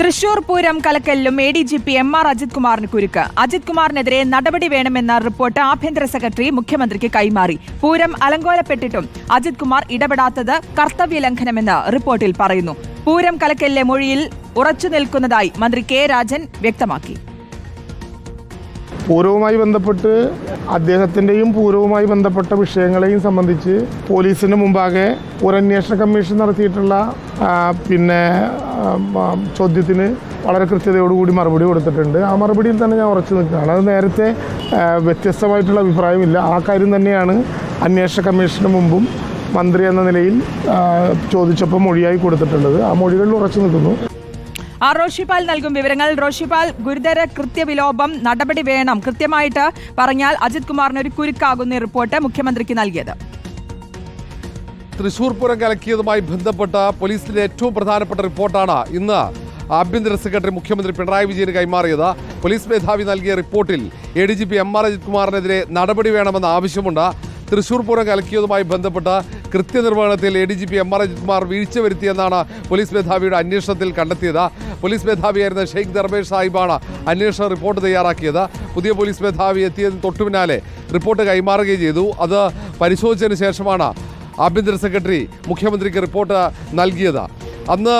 Thrissur Pooram കലക്കലിലും A D G P M R Ajith കുമാറിന് കുരുക്ക്. അജിത് കുമാറിനെതിരെ നടപടി വേണമെന്ന റിപ്പോർട്ട് ആഭ്യന്തര സെക്രട്ടറി മുഖ്യമന്ത്രിക്ക് കൈമാറി. പൂരം അലങ്കോലപ്പെട്ടിട്ടും അജിത് കുമാർ ഇടപെടാത്തത് കർത്തവ്യ ലംഘനമെന്ന് റിപ്പോർട്ടിൽ പറയുന്നു. പൂരം കലക്കലിലെ മൊഴിയിൽ ഉറച്ചു നിൽക്കുന്നതായി മന്ത്രി കെ രാജൻ വ്യക്തമാക്കി. പൂരവുമായി ബന്ധപ്പെട്ട് അദ്ദേഹത്തിന്റെയും പൂരവുമായി ബന്ധപ്പെട്ട വിഷയങ്ങളെയും സംബന്ധിച്ച് പോലീസിന് മുമ്പാകെ പൂരന്വേഷണ കമ്മീഷൻ നടത്തിയിട്ടുള്ള പിന്നെ ചോദ്യത്തിന് വളരെ കൃത്യതയോടുകൂടി മറുപടി കൊടുത്തിട്ടുണ്ട്. ആ മറുപടിയിൽ തന്നെ ഞാൻ ഉറച്ചു നിൽക്കുകയാണ്. അത് നേരത്തെ വ്യത്യസ്തമായിട്ടുള്ള അഭിപ്രായമില്ല. ആ കാര്യം തന്നെയാണ് അന്വേഷണ കമ്മീഷന് മുമ്പും മന്ത്രി എന്ന നിലയിൽ ചോദിച്ചപ്പോൾ മൊഴിയായി കൊടുത്തിട്ടുള്ളത്. ആ മൊഴികളിൽ ഉറച്ചു നിൽക്കുന്നു. ആർ റോഷിപാൽ നൽകും വിവരങ്ങൾ. റോഷിപാൽ ഗുരുതര കൃത്യവിലോപം നടപടി വേണം. കൃത്യമായിട്ട് പറഞ്ഞാൽ അജിത് കുമാറിന് ഒരു കുരുക്കാകുന്ന റിപ്പോർട്ട് മുഖ്യമന്ത്രിക്ക് നൽകിയത്. തൃശൂർ പൂരം കലക്കിയതുമായി ബന്ധപ്പെട്ട പോലീസിന്റെ ഏറ്റവും പ്രധാനപ്പെട്ട റിപ്പോർട്ടാണ് ഇന്ന് ആഭ്യന്തര സെക്രട്ടറി മുഖ്യമന്ത്രി പിണറായി വിജയന് കൈമാറിയത്. പോലീസ് മേധാവി നൽകിയ റിപ്പോർട്ടിൽ A D G P M R Ajith കുമാറിനെതിരെ നടപടി വേണമെന്ന ആവശ്യമുണ്ട്. തൃശൂർ പൂരം കലക്കിയതുമായി ബന്ധപ്പെട്ട കൃത്യനിർവഹണത്തിൽ A D G P M R Ajith Kumar വീഴ്ച വരുത്തിയെന്നാണ് പോലീസ് മേധാവിയുടെ അന്വേഷണത്തിൽ കണ്ടെത്തിയത്. പോലീസ് മേധാവിയായിരുന്ന ഷെയ്ഖ് ദർബേഷ് സാഹിബാണ് അന്വേഷണ റിപ്പോർട്ട് തയ്യാറാക്കിയത്. പുതിയ പോലീസ് മേധാവി എത്തിയതിന് തൊട്ടു പിന്നാലെ റിപ്പോർട്ട് കൈമാറുകയും ചെയ്തു. അത് പരിശോധിച്ചതിന് ശേഷമാണ് ആഭ്യന്തര സെക്രട്ടറി മുഖ്യമന്ത്രിക്ക് റിപ്പോർട്ട് നൽകിയത്. അന്ന്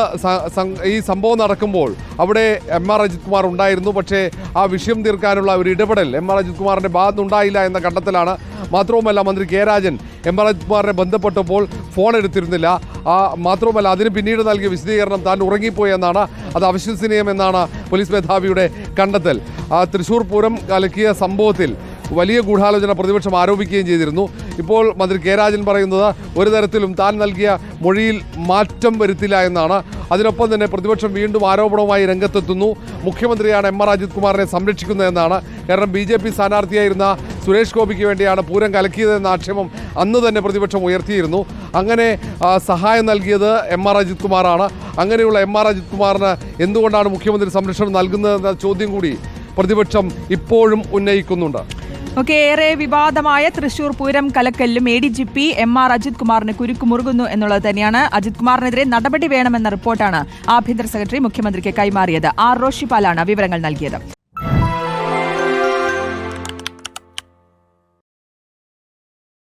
ഈ സംഭവം നടക്കുമ്പോൾ അവിടെ എം ആർ അജിത് കുമാർ ഉണ്ടായിരുന്നു. പക്ഷേ ആ വിഷയം തീർക്കാനുള്ള ഒരു ഇടപെടൽ എം ആർ അജിത് കുമാറിന്റെ ഭാഗത്തുനിന്നുണ്ടായില്ല എന്ന കണ്ടെത്തലാണ് മാത്രവുമല്ല മന്ത്രി കെ രാജൻ എം ആർ അജ്മാറിനെ ബന്ധപ്പെട്ടപ്പോൾ ഫോൺ എടുത്തിരുന്നില്ല. മാത്രവുമല്ല അതിന് പിന്നീട് നൽകിയ വിശദീകരണം താൻ ഉറങ്ങിപ്പോയെന്നാണ് അത് അവിശ്വസനീയം എന്നാണ് പോലീസ് മേധാവിയുടെ കണ്ടെത്തൽ. തൃശൂർ പൂരം കലക്കിയ സംഭവത്തിൽ വലിയ ഗൂഢാലോചന പ്രതിപക്ഷം ആരോപിക്കുകയും ചെയ്തിരുന്നു. ഇപ്പോൾ മന്ത്രി കെ രാജൻ പറയുന്നത് ഒരു തരത്തിലും താൻ നൽകിയ മൊഴിയിൽ മാറ്റം വരുത്തില്ല എന്നാണ്. അതിനൊപ്പം തന്നെ പ്രതിപക്ഷം വീണ്ടും ആരോപണവുമായി രംഗത്തെത്തുന്നു. മുഖ്യമന്ത്രിയാണ് എം ആർ അജിത് കുമാറിനെ സംരക്ഷിക്കുന്നതെന്നാണ് കാരണം ബി ജെ പി സ്ഥാനാർത്ഥിയായിരുന്ന സുരേഷ് ഗോപിക്ക് വേണ്ടിയാണ് പൂരം കലക്കിയതെന്ന ആക്ഷേപം അന്ന് തന്നെ പ്രതിപക്ഷം ഉയർത്തിയിരുന്നു. അങ്ങനെ സഹായം നൽകിയത് എം ആർ അജിത് കുമാറാണ്. അങ്ങനെയുള്ള എം ആർ അജിത് കുമാറിന് എന്തുകൊണ്ടാണ് മുഖ്യമന്ത്രി സംരക്ഷണം നൽകുന്നതെന്ന ചോദ്യം കൂടി പ്രതിപക്ഷം ഇപ്പോഴും ഉന്നയിക്കുന്നുണ്ട്. ഓക്കെ ഏറെ വിവാദമായ Thrissur Pooram കലക്കലിലും A D G P M R Ajith കുമാറിന് കുരുക്ക് മുറുകുന്നു എന്നുള്ളത് തന്നെയാണ്. അജിത് കുമാറിനെതിരെ നടപടി വേണമെന്ന റിപ്പോർട്ടാണ് ആഭ്യന്തര സെക്രട്ടറി മുഖ്യമന്ത്രിക്ക് കൈമാറിയത്. ആർ റോഷിപാലാണ് വിവരങ്ങൾ നൽകിയത്.